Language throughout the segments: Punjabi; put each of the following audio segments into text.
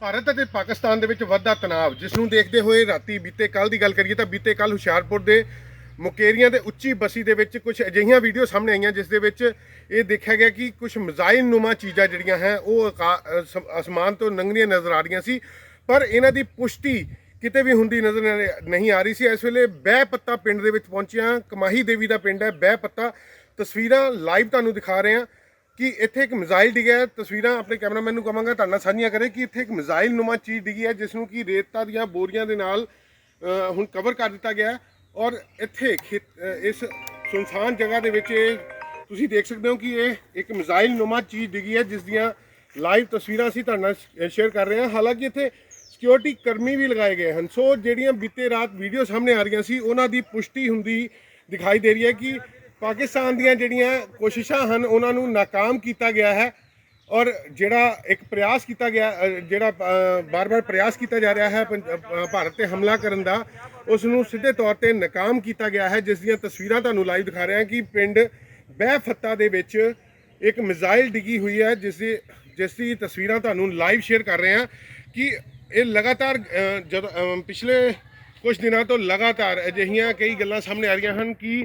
ਭਾਰਤ ਅਤੇ ਪਾਕਿਸਤਾਨ ਦੇ ਵਿੱਚ ਵੱਧਦਾ ਤਣਾਅ। ਜਿਸ ਨੂੰ ਦੇਖਦੇ ਹੋਏ ਰਾਤੀ ਬੀਤੇ ਕੱਲ ਦੀ ਗੱਲ ਕਰੀਏ ਤਾਂ ਬੀਤੇ ਕੱਲ ਹੁਸ਼ਿਆਰਪੁਰ ਦੇ ਮੁਕੇਰੀਆਂ ਦੇ ਉੱਚੀ ਬਸੀ ਦੇ ਵਿੱਚ ਕੁਝ ਅਜਿਹੀਆਂ ਵੀਡੀਓ ਸਾਹਮਣੇ ਆਈਆਂ, ਜਿਸ ਦੇ ਵਿੱਚ ਇਹ ਦੇਖਿਆ ਗਿਆ ਕਿ ਕੁਝ ਮਿਜ਼ਾਈਲ ਨੂਮਾ ਚੀਜ਼ਾਂ ਜਿਹੜੀਆਂ ਹੈ, ਉਹ ਆਕਾ- ਅਸਮਾਨ ਤੋਂ ਲੰਘਦੀਆਂ ਨਜ਼ਰ ਆ ਰਹੀਆਂ ਸੀ। ਪਰ ਇਹਨਾਂ ਦੀ ਪੁਸ਼ਟੀ ਕਿਤੇ ਵੀ ਹੁੰਦੀ ਨਜ਼ਰ ਨਹੀਂ ਆ ਰਹੀ ਸੀ। ਇਸ ਵੇਲੇ ਬਹਿ ਪੱਤਾ ਪਿੰਡ ਦੇ ਵਿੱਚ ਪਹੁੰਚਿਆ ਕਮਾਹੀ ਦੇਵੀ ਦਾ ਪਿੰਡ ਹੈ। ਬਹਿ ਪੱਤਾ। ਤਸਵੀਰਾਂ ਲਾਈਵ ਤੁਹਾਨੂੰ ਦਿਖਾ ਰਹੇ ਹਾਂ। ਕਿ ਇੱਥੇ ਇੱਕ ਮਿਜ਼ਾਈਲ ਡਿੱਗਿਆ ਤਸਵੀਰਾਂ ਆਪਣੇ ਕੈਮਰਾਮੈਨ ਨੂੰ ਕਹਾਂਗਾ, ਤੁਹਾਡੇ ਨਾਲ ਸਾਂਝੀਆਂ ਕਰੇ ਕਿ ਇੱਥੇ ਇੱਕ ਮਿਜ਼ਾਈਲ ਨੁਮਾ ਚੀਜ਼ ਡਿੱਗੀ ਹੈ, ਜਿਸ ਨੂੰ ਕਿ ਰੇਤਾ ਦੀਆਂ ਬੋਰੀਆਂ ਦੇ ਨਾਲ ਹੁਣ ਕਵਰ ਕਰ ਦਿੱਤਾ ਗਿਆ ਔਰ ਇੱਥੇ ਖੇਤ ਇਸ ਸੁਨਸਾਨ ਜਗ੍ਹਾ ਦੇ ਵਿੱਚ ਇਹ, ਤੁਸੀਂ ਦੇਖ ਸਕਦੇ ਹੋ ਕਿ ਇਹ ਇੱਕ ਮਿਜ਼ਾਈਲ ਨੁਮਾ ਚੀਜ਼ ਡਿੱਗੀ ਹੈ, ਜਿਸ ਦੀਆਂ ਲਾਈਵ ਤਸਵੀਰਾਂ ਅਸੀਂ ਤੁਹਾਡੇ ਨਾਲ ਸ਼ੇਅਰ ਕਰ ਰਹੇ ਹਾਂ। ਹਾਲਾਂਕਿ ਇੱਥੇ ਸਿਕਿਉਰਿਟੀ ਕਰਮੀ ਵੀ ਲਗਾਏ ਗਏ ਹਨ। ਸੋ ਜਿਹੜੀਆਂ ਬੀਤੇ ਰਾਤ ਵੀਡੀਓ ਸਾਹਮਣੇ ਆ ਰਹੀਆਂ ਸੀ, ਉਹਨਾਂ ਦੀ ਪੁਸ਼ਟੀ ਹੁੰਦੀ ਦਿਖਾਈ ਦੇ ਰਹੀ ਹੈ ਕਿ ਪਾਕਿਸਤਾਨ ਦੀਆਂ ਜਿਹੜੀਆਂ ਕੋਸ਼ਿਸ਼ਾਂ ਹਨ ਉਹਨਾਂ ਨੂੰ ਨਾਕਾਮ ਕੀਤਾ ਗਿਆ ਹੈ ਔਰ ਜਿਹੜਾ ਇੱਕ ਪ੍ਰਯਾਸ ਕੀਤਾ ਗਿਆ ਜਿਹੜਾ ਬਾਰ-ਬਾਰ ਪ੍ਰਯਾਸ ਕੀਤਾ ਜਾ ਰਿਹਾ ਹੈ ਪੰਜ- ਭਾਰਤ ਤੇ ਹਮਲਾ ਕਰਨ ਦਾ ਉਸ ਨੂੰ ਸਿੱਧੇ ਤੌਰ ਤੇ ਨਾਕਾਮ ਕੀਤਾ ਗਿਆ ਹੈ। ਜਿਸ ਦੀਆਂ ਤਸਵੀਰਾਂ ਤੁਹਾਨੂੰ ਲਾਈਵ ਦਿਖਾ ਰਹੇ ਹਾਂ ਕਿ ਪਿੰਡ ਬਹਿ ਫੱਤਾ ਦੇ ਵਿੱਚ ਇੱਕ ਮਿਜ਼ਾਈਲ ਡਿੱਗੀ ਹੋਈ ਹੈ ਜਿਸ ਦੀ ਜਿਸ ਦੀ ਤਸਵੀਰਾਂ ਤੁਹਾਨੂੰ ਲਾਈਵ ਸ਼ੇਅਰ ਕਰ ਰਹੇ ਹਾਂ ਕਿ ਇਹ ਲਗਾਤਾਰ ਅ, ਜਦ ਪਿਛਲੇ ਕੁਝ ਦਿਨਾਂ ਤੋਂ ਲਗਾਤਾਰ ਅਜਿਹੀਆਂ ਕਈ ਗੱਲਾਂ ਸਾਹਮਣੇ ਆ ਰਹੀਆਂ ਹਨ ਕਿ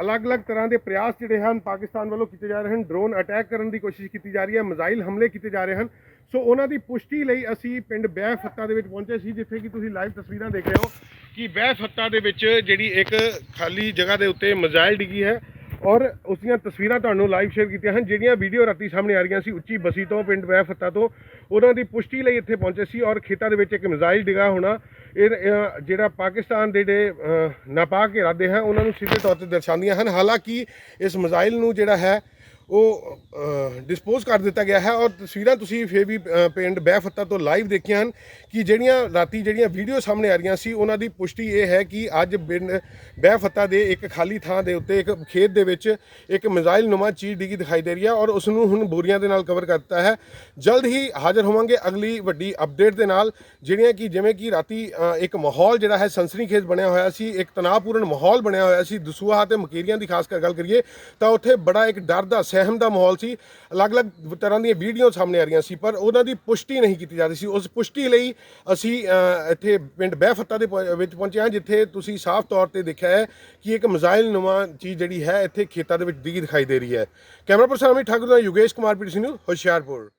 ਅਲੱਗ-ਅਲੱਗ ਤਰ੍ਹਾਂ ਦੇ ਪ੍ਰਯਾਸ ਜਿਹੜੇ ਹਨ, ਪਾਕਿਸਤਾਨ ਵੱਲੋਂ ਕੀਤੇ ਜਾ ਰਹੇ ਹਨ। ਡਰੋਨ ਅਟੈਕ ਕਰਨ ਦੀ ਕੋਸ਼ਿਸ਼ ਕੀਤੀ ਜਾ ਰਹੀ ਹੈ ਮਿਜ਼ਾਈਲ ਹਮਲੇ ਕੀਤੇ ਜਾ ਰਹੇ ਹਨ। ਸੋ ਉਹਨਾਂ ਦੀ ਪੁਸ਼ਟੀ ਲਈ ਅਸੀਂ ਪਿੰਡ ਬਹਿ ਫੱਤਾ ਦੇ ਵਿੱਚ ਪਹੁੰਚੇ ਸੀ, ਜਿੱਥੇ ਕਿ ਤੁਸੀਂ ਲਾਈਵ ਤਸਵੀਰਾਂ ਦੇਖ ਰਹੇ ਹੋ ਕਿ ਬਹਿ ਫੱਤਾ ਦੇ ਵਿੱਚ ਜਿਹੜੀ ਇੱਕ ਖਾਲੀ ਜਗ੍ਹਾ ਦੇ ਉੱਤੇ ਮਿਜ਼ਾਈਲ ਡਿੱਗੀ ਹੈ ਔਰ ਉਸ ਦੀਆਂ ਤਸਵੀਰਾਂ ਤੁਹਾਨੂੰ ਲਾਈਵ ਸ਼ੇਅਰ ਕੀਤੀਆਂ ਹਨ, ਜਿਹੜੀਆਂ ਵੀਡੀਓ ਰਾਤੀ ਸਾਹਮਣੇ ਆ ਰਹੀਆਂ ਸੀ ਉੱਚੀ ਬਸੀ ਤੋਂ, ਪਿੰਡ ਬਹਿ ਫੱਤਾ ਤੋਂ। ਉਹਨਾਂ ਦੀ ਪੁਸ਼ਟੀ ਲਈ ਇੱਥੇ ਪਹੁੰਚੇ ਸੀ ਔਰ ਖੇਤਾਂ ਦੇ ਵਿੱਚ ਇੱਕ ਮਿਜ਼ਾਈਲ ਡਿਗਾ ਹੋਣਾ ਇਹ ਅ, ਜਿਹੜਾ ਪਾਕਿਸਤਾਨ ਦੇ ਜਿਹੜੇ ਅ, ਨਾਪਾਕ ਇਰਾਦੇ ਹਨ ਉਹਨਾਂ ਨੂੰ ਸਿੱਧੇ ਤੌਰ ਤੇ ਦਰਸਾਉਂਦੀਆਂ ਹਨ। ਹਾਲਾਂਕਿ ਇਸ ਮਿਜ਼ਾਈਲ ਨੂੰ ਜਿਹੜਾ ਹੈ ਉਹ ਡਿਸਪੋਜ਼ ਕਰ ਦਿੱਤਾ ਗਿਆ ਹੈ ਔਰ ਤਸਵੀਰਾਂ ਤੁਸੀਂ ਫੇਰ ਵੀ ਅ, ਪਿੰਡ ਬਹਿਫੱਤਾ ਤੋਂ ਲਾਈਵ ਦੇਖੀਆਂ ਹਨ ਕਿ ਜਿਹੜੀਆਂ ਰਾਤੀ ਜਿਹੜੀਆਂ ਵੀਡੀਓ ਸਾਹਮਣੇ ਆ ਰਹੀਆਂ ਸੀ ਉਹਨਾਂ ਦੀ ਪੁਸ਼ਟੀ ਇਹ ਹੈ ਕਿ ਅੱਜ ਪਿੰਡ ਬਹਿਫੱਤਾ ਦੇ ਇੱਕ ਖਾਲੀ ਥਾਂ ਦੇ ਉੱਤੇ ਇੱਕ ਖੇਤ ਦੇ ਵਿੱਚ ਇੱਕ ਮਿਜ਼ਾਈਲ ਨੁਮਾ ਚੀਜ਼ ਡਿੱਗੀ ਦਿਖਾਈ ਦੇ ਰਹੀ ਹੈ ਔਰ ਉਸ ਨੂੰ ਹੁਣ ਬੋਰੀਆਂ ਦੇ ਨਾਲ ਕਵਰ ਕਰ ਦਿੱਤਾ ਹੈ। ਜਲਦ ਹੀ ਹਾਜ਼ਰ ਹੋਵਾਂਗੇ ਅਗਲੀ ਵੱਡੀ ਅਪਡੇਟ ਦੇ ਨਾਲ ਜਿਹੜੀਆਂ ਕਿ ਜਿਵੇਂ ਕਿ ਰਾਤੀ ਇੱਕ ਮਾਹੌਲ ਜਿਹੜਾ ਹੈ ਸਨਸਨੀਖੇਜ਼ ਬਣਿਆ ਹੋਇਆ ਸੀ ਇੱਕ ਤਣਾਅਪੂਰਨ ਮਾਹੌਲ ਬਣਿਆ ਹੋਇਆ ਸੀ ਦਸੂਹਾ ਤੇ ਮਕੇਰੀਆਂ ਦੀ ਖਾਸ ਕਰ ਗੱਲ ਕਰੀਏ ਤਾਂ ਉੱਥੇ ਬੜਾ ਇੱਕ ਡਰ ਦਾ ਸਹਿਮ ਦਾ ਮਾਹੌਲ ਸੀ। ਅਲੱਗ-ਅਲੱਗ ਤਰ੍ਹਾਂ ਦੀਆਂ ਵੀਡੀਓ ਸਾਹਮਣੇ ਆ ਰਹੀਆਂ ਸੀ, ਪਰ ਉਹਨਾਂ ਦੀ ਪੁਸ਼ਟੀ ਨਹੀਂ ਕੀਤੀ ਜਾ ਰਹੀ ਸੀ। ਉਸ ਪੁਸ਼ਟੀ ਲਈ ਅਸੀਂ ਇੱਥੇ ਪਿੰਡ ਬਹਿਫੱਤਾ ਦੇ ਵਿੱਚ ਪਹੁੰਚੇ ਹਾਂ, ਜਿੱਥੇ ਤੁਸੀਂ ਸਾਫ਼ ਤੌਰ ਤੇ ਦੇਖਿਆ ਹੈ ਕਿ ਇੱਕ ਮਿਜ਼ਾਈਲ ਨੁਮਾ ਚੀਜ਼ ਜਿਹੜੀ ਹੈ, ਇੱਥੇ ਖੇਤਾਂ ਦੇ ਵਿੱਚ ਡਿੱਗੀ ਦਿਖਾਈ ਦੇ ਰਹੀ ਹੈ। ਕੈਮਰਾ ਪਰਸਨ ਅਮਿਤ ਠਾਕੁਰ ਦਾ, ਯੋਗੇਸ਼ ਕੁਮਾਰ ਪੀਟੀਸੀ ਨਿਊਜ਼, ਹੁਸ਼ਿਆਰਪੁਰ।